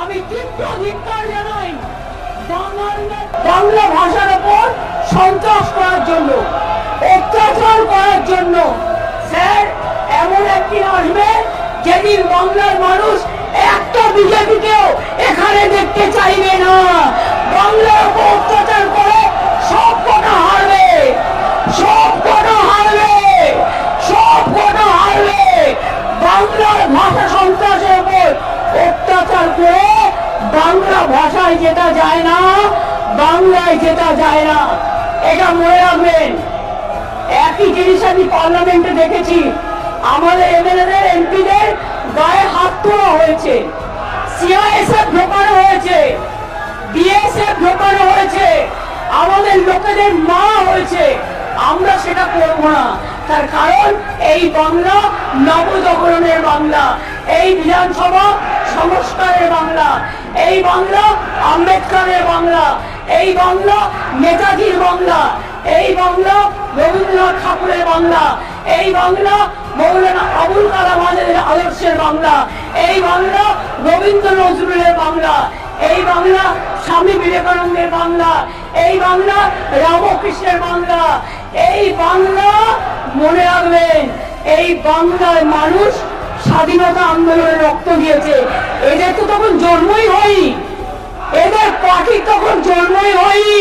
আমি তীব্র বাংলা ভাষার উপর সন্ত্রাস করার জন্য, অত্যাচার করার জন্য। স্যার, এমন একদিন আসবে যেদিন বাংলার মানুষ একটা ভাষা সন্ত্রাসের উপর অত্যাচার করে বাংলা ভাষায় যেটা যায় না, বাংলায় যেটা যায় না, এটা মনে রাখবেন। একই জিনিস আমি পার্লামেন্টে দেখেছি। আমাদের এমএলএদের, এমপিদের গায়ে হাত তোলা হয়েছে। সিআইএসএফ ঢোকানো হয়েছে। বিএসএফ ঢোকানো হয়েছে। আমাদের লোকেদের মা হয়েছে। আমরা সেটা করব না। তার কারণ এই বাংলা নবজাগরণের বাংলা, এই বিধানসভা সংস্কারের বাংলা, এই বাংলা আম্বেদকরের বাংলা, এই বাংলা নেতাজির বাংলা, এই বাংলা রবীন্দ্রনাথ ঠাকুরের বাংলা, এই বাংলা মৌলানা আবুল কালাম আজাদের আদর্শের বাংলা, এই বাংলা রবীন্দ্র নজরুলের বাংলা, এই বাংলা স্বামী বিবেকানন্দের বাংলা, এই বাংলা রামকৃষ্ণের বাংলা, এই বাংলা মনে রাখবেন, এই বাংলার মানুষ স্বাধীনতা আন্দোলনে রক্ত দিয়েছে। এদের তো তখন জন্মই হয়নি। এদের পাখি তখন জন্মই হয়নি।